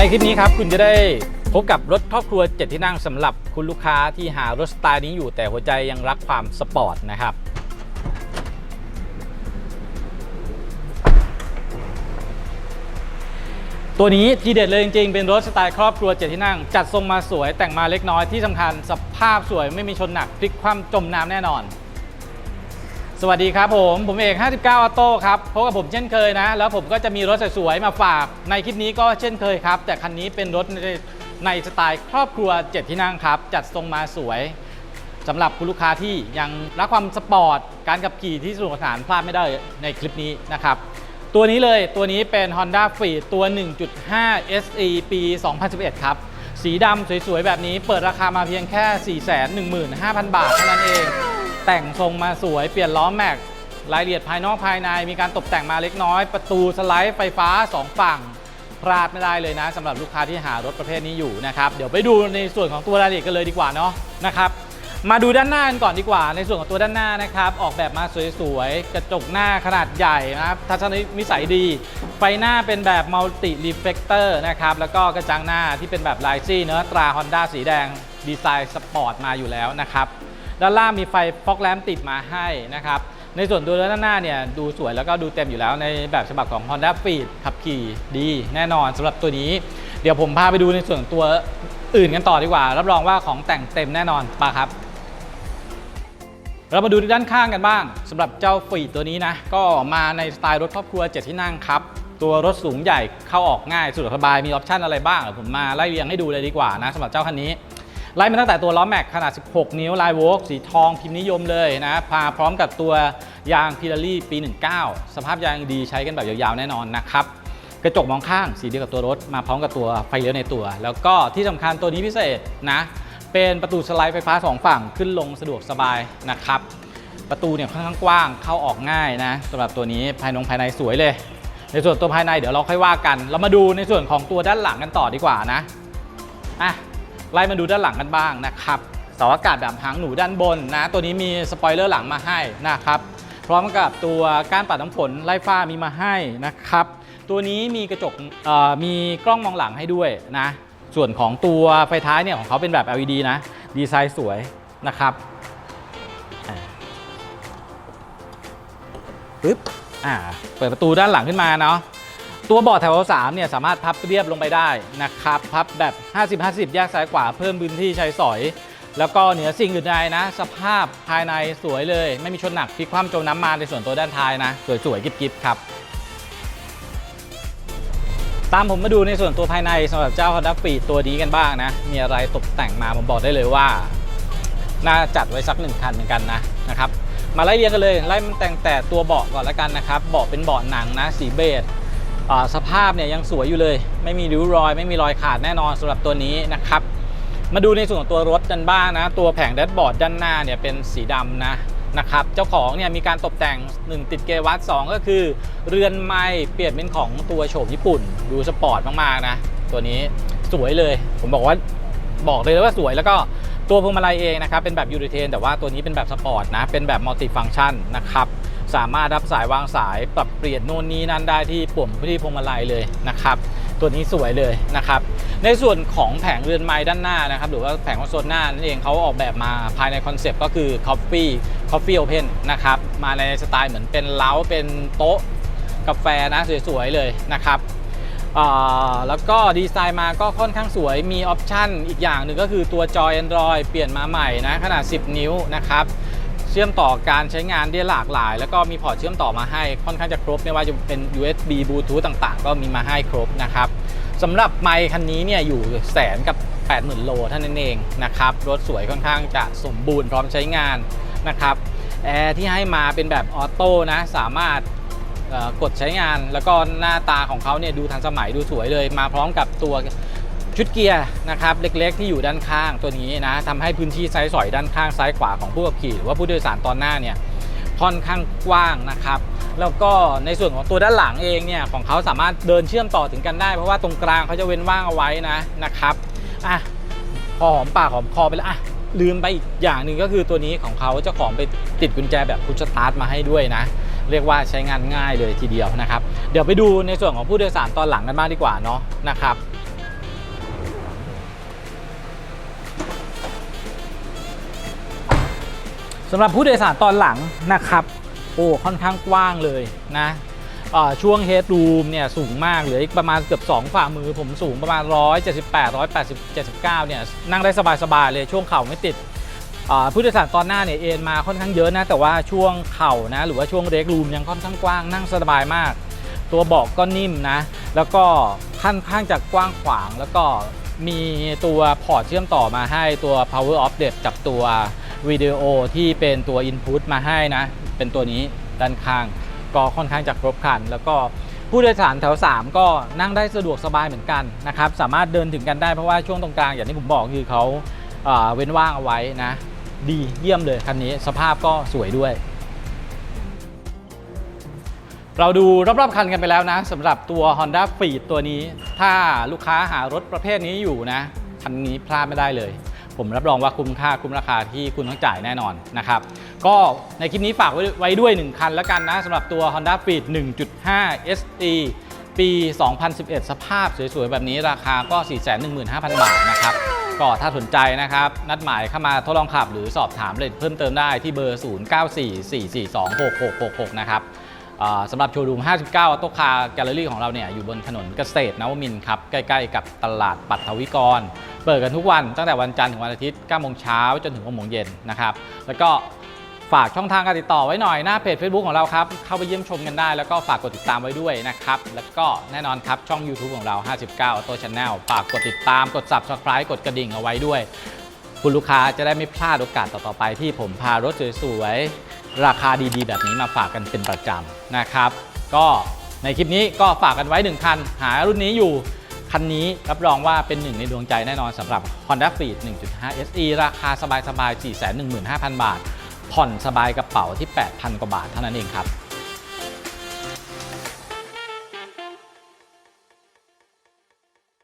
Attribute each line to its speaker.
Speaker 1: ในคลิปนี้ครับคุณจะได้พบกับรถครอบครัว 7 ที่นั่งสำหรับคุณลูกค้าที่หารถสไตล์นี้อยู่แต่หัวใจยังรักความสปอร์ตนะครับ ตัวนี้ทีเด็ดเลยจริงๆ เป็นรถสไตล์ครอบครัว 7 ที่นั่ง จัดทรงมาสวยแต่งมาเล็กน้อยที่สำคัญสภาพสวยไม่มีชนหนักพลิกคว่ำจมน้ำแน่นอน สวัสดีครับผม ผมเอก 59ออโต้ครับพบกับผมเช่นเคยนะ แล้วผมก็จะมีรถสวยๆมาฝาก ในคลิปนี้ก็เช่นเคยครับ แต่คันนี้เป็นรถในในสไตล์ครอบครัว 7 ที่นั่งครับ จัดทรงมาสวยสำหรับคุณลูกค้าที่ยังรักความสปอร์ต การขับขี่ที่สนุกสนานพลาดไม่ได้ในคลิปนี้นะครับ ตัวนี้เลยตัวนี้เป็น Honda f r e e ตัว 1.5 SE ปี 2011 ครับ สีดำสวยๆ แบบนี้เปิดราคามาเพียงแค่ 415,000 บาทเท่านั้นเอง แต่งทรงมาสวยเปลี่ยนล้อแม็กรายละเอียดภายนอกภายในมีการตกแต่งมาเล็กน้อย ประตูสไลด์ไฟฟ้า 2 ฝั่งพลาดไม่ได้เลยนะสำหรับลูกค้าที่หารถประเภทนี้อยู่นะครับเดี๋ยวไปดูในส่วนของตัวรายละเอียดกันเลยดีกว่าเนาะนะครับมาดูด้านหน้ากันก่อนดีกว่า ในส่วนของตัวด้านหน้านะครับออกแบบมาสวยๆ กระจกหน้าขนาดใหญ่นะครับทัศนวิสัยดี ไฟหน้าเป็นแบบมัลติรีเฟกเตอร์นะครับแล้วก็กระจังหน้าที่เป็นแบบลายซี่เนื้อตรา Honda สีแดงดีไซน์สปอร์ตมาอยู่แล้วนะครับ ด้านล่างมีไฟฟอกแลมติดมาให้นะครับในส่วนตัวด้านหน้าเนี่ยดูสวยแล้วก็ดูเต็มอยู่แล้วในแบบฉบับของ Honda f e e d ขับขี่ดีแน่นอนสำหรับตัวนี้ เดี๋ยวผมพาไปดูในส่วนตัวอื่นกันต่อดีกว่า รับรองว่าของแต่งเต็มแน่นอนปะครับเรามาดูด้านข้างกันบ้างสำหรับเจ้าฟีดตัวนี้นะ ก็มาในสไตล์รถครอบครัว 7 ที่นั่งครับ ตัวรถสูงใหญ่เข้าออกง่ายสะดวกสบายมีออปชันอะไรบ้าง ผมมาไล่เรียงให้ดูเลยดีกว่านะสำหรับเจ้าคันนี้ ไล่มาตั้งแต่ตัวล้อแม็กขนาด 16 นิ้วลายโวกสีทองพิมพ์นิยมเลยนะพาพร้อมกับตัวยางพิลารี่ปี 19 สภาพยางดีใช้กันแบบยาวๆแน่นอนนะครับกระจกมองข้างสีเดียวกับตัวรถ มาพร้อมกับตัวไฟเลี้ยวในตัว แล้วก็ที่สำคัญตัวนี้พิเศษนะ เป็นประตูสไลด์ไฟฟ้าสองฝั่งขึ้นลงสะดวกสบายนะครับ ประตูเนี่ยค่อนข้างกว้างเข้าออกง่ายนะสำหรับตัวนี้ภายนงภายในสวยเลย ในส่วนตัวภายในเดี๋ยวเราค่อยว่ากัน เรามาดูในส่วนของตัวด้านหลังกันต่อดีกว่านะอะ ไล่มาดูด้านหลังกันบ้างนะครับเสาอากาศแบบหางหนูด้านบนนะ ตัวนี้มีสปอยเลอร์หลังมาให้นะครับพร้อมกับตัวก้านปัดน้ำฝนไล่ฟ้ามีมาให้นะครับ ตัวนี้มีกระจกมีกล้องมองหลังให้ด้วยนะ ส่วนของตัวไฟท้ายเนี่ยของเขาเป็นแบบ LED นะ ดีไซน์สวยนะครับปึ๊บอ่าเปิดประตูด้านหลังขึ้นมาเนาะ ตัวเบาะแถว3เนี่ยสามารถพับเรียบลงไปได้นะครับพับแบบ 50-50 แยกซ้ายขวาเพิ่มพื้นที่ใช้สอย แล้วก็เหนือสิ่งอื่นใดนะ สภาพภายในสวยเลย ไม่มีชนหนักพลิกคว่ำจมน้ำมาในส่วนตัวด้านท้ายนะ สวยๆกิ๊บๆครับตามผมมาดูในส่วนตัวภายในสำหรับเจ้า Honda f e e ตัวนี้กันบ้างนะ มีอะไรตกแต่งมาผมบอกได้เลยว่า น่าจัดไว้สักหนึ่งคันเหมือนกันนะนะครับมาไล่เรียงกันเลยไล่มันแต่งแต่ตัวเบาะก่อนแล้วกันนะครับเบาะเป็นเบาะหนังนะสีเบจ สภาพเนี่ยยังสวยอยู่เลย ไม่มีริ้วรอย ไม่มีรอยขาดแน่นอนสำหรับตัวนี้นะครับ มาดูในส่วนของตัวรถกันบ้างนะ ตัวแผงแดชบอร์ดด้านหน้าเนี่ยเป็นสีดำนะนะครับเจ้าของเนี่ยมีการตกแต่ง 1 ติดเกวัด2ก็คือ เรือนไม้เปลี่ยนเป็นของตัวโฉมญี่ปุ่น ดูสปอร์ตมากๆนะ ตัวนี้สวยเลย ผมบอกว่าบอกเลยว่าสวยแล้วก็ตัวพวงมาลัยเองนะครับเป็นแบบยูริเทนแต่ว่าตัวนี้เป็นแบบสปอร์ตนะเป็นแบบมัลติฟัง c t ชันนะครับ สามารถรับสายวางสายปรับเปลี่ยนโน่นนี้นั่นได้ที่ปุ่มที่พวงมาลัยเลยนะครับ ตัวนี้สวยเลยนะครับ ในส่วนของแผงเรือนไม้ด้านหน้านะครับ หรือว่าแผงคอนโซลหน้านั่นเองเขาออกแบบมาภายในคอนเซปต์ก็คือ Coffee Coffee Open นะครับ มาในสไตล์เหมือนเป็นเล้าเป็นโต๊ะกาแฟนะสวยๆเลยนะครับแล้วก็ดีไซน์มาก็ค่อนข้างสวยมีออปชันอีกอย่างหนึ่งก็คือตัวจอ Android เปลี่ยนมาใหม่นะขนาด 10 นิ้วนะครับ เชื่อมต่อการใช้งานได้หลากหลาย แล้วก็มีพอร์ตเชื่อมต่อมาให้ค่อนข้างจะครบไม่ว่าจะเป็น USB Bluetooth ต่างๆ ก็มีมาให้ครบนะครับสำหรับไมค์คันนี้เนี่ยอยู่แสนกับ 80,000 โลเท่านั้นเองนะครับรถสวยค่อนข้างจะสมบูรณ์พร้อมใช้งานนะครับแอร์ที่ให้มาเป็นแบบออโต้นะสามารถกดใช้งาน แล้วก็หน้าตาของเขาเนี่ยดูทันสมัยดูสวยเลย มาพร้อมกับตัว ชุดเกียร์นะครับเล็กๆ ที่อยู่ด้านข้างตัวนี้นะทำให้พื้นที่ไซส์สอยด้านข้างซ้ายขวาของผู้ขับขี่หรือว่าผู้โดยสารตอนหน้าเนี่ยค่อนข้างกว้างนะครับ แล้วก็ในส่วนของตัวด้านหลังเองเนี่ยของเขาสามารถเดินเชื่อมต่อถึงกันได้ เพราะว่าตรงกลางเขาจะเว้นว่างเอาไว้นะนะครับอะพอหอมปากหอมคอไปแล้วอะลืมไปอีกอย่างหนึ่งก็คือตัวนี้ของเขาเจ้าของไปติดกุญแจแบบพุชสตาร์ทมาให้ด้วยนะ เรียกว่าใช้งานง่ายเลยทีเดียวนะครับ เดี๋ยวไปดูในส่วนของผู้โดยสารตอนหลังกันบ้างดีกว่าเนาะนะครับ สำหรับผู้โดยสารตอนหลังนะครับ โอ้ค่อนข้างกว้างเลยนะช่วงเฮดรูมเนี่ยสูงมากเหลืออีกประมาณเกือบ 2 ฝ่ามือผมสูงประมาณ 178 180 79เนี่ยนั่งได้สบายๆเลยช่วงเข่าไม่ติดผู้โดยสารตอนหน้าเนี่ยเอ็นมาค่อนข้างเยอะนะ แต่ว่าช่วงเข่านะหรือว่าช่วงเรกรูมยังค่อนข้างกว้างนั่งสบายมาก ตัวเบาะก็นิ่มนะ แล้วก็ค่อนข้างจะกว้างขวาง แล้วก็มีตัวพอร์ตเชื่อมต่อมาให้ตัว power off depth กับตัว วิดีโอที่เป็นตัว input มาให้นะ เป็นตัวนี้ด้านข้าง ก็ค่อนข้างจะครบครัน แล้วก็ผู้โดยสารแถว 3 ก็นั่งได้สะดวกสบายเหมือนกันนะครับ สามารถเดินถึงกันได้เพราะว่าช่วงตรงกลางอย่างที่ผมบอกคือเขาเว้นว่างเอาไว้นะ ดีเยี่ยมเลยคันนี้สภาพก็สวยด้วย เราดูรอบๆคันกันไปแล้วนะสำหรับตัว Honda f e e d ตัวนี้ ถ้าลูกค้าหารถประเภทนี้อยู่นะ คันนี้พลาดไม่ได้เลย ผมรับรองว่าคุ้มค่าคุ้มราคาที่คุณต้องจ่ายแน่นอนนะครับก็ในคลิปนี้ฝากไว้ไว้ด้วย 1 คันแล้วกันนะสำหรับตัว Honda f e e d 1.5 SE ปี 2011 สภาพสวยๆ แบบนี้ราคาก็ 415,000 บาทนะครับ ก็ถ้าสนใจนะครับ นัดหมายเข้ามาทดลองขับหรือสอบถามเลยเพิ่มเติมได้ที่เบอร์ 0944426666 นะครับ สำหรับโชว์รูม 59 อโตคาแกลเลอรี่ของเราเนี่ยอยู่บนถนนเกษตรนวมินทร์ครับ ใกล้ๆกับตลาดปัทวิกร เปิดกันทุกวันตั้งแต่วันจันทร์ถึงวันอาทิตย์9โมงเช้าจนถึง6โมงเย็นนะครับ แล้วก็ฝากช่องทางการติดต่อไว้หน่อยหน้าเพจ Facebook ของเราครับ เข้าไปเยี่ยมชมกันได้ แล้วก็ฝากกดติดตามไว้ด้วยนะครับ แล้วก็แน่นอนครับช่อง YouTube ของเรา 59 Auto Channel ฝากกดติดตามกด Subscribe กดกระดิ่งเอาไว้ด้วย คุณลูกค้าจะได้ไม่พลาดโอกาสต่อๆไปที่ผมพารถสวยๆ ราคาดีๆ แบบนี้มาฝากกันเป็นประจำนะครับ ก็ในคลิปนี้ก็ฝากกันไว้ 1 คัน หารุ่นนี้อยู่ คันนี้รับรองว่าเป็นหนึ่งในดวงใจแน่นอนสำหรับ Honda f e e d 1.5 SE ราคาสบายๆ 415,000 บาท ผ่อนสบายกระเป๋าที่ 8,000 กว่าบาทเท่านั้นเองครับ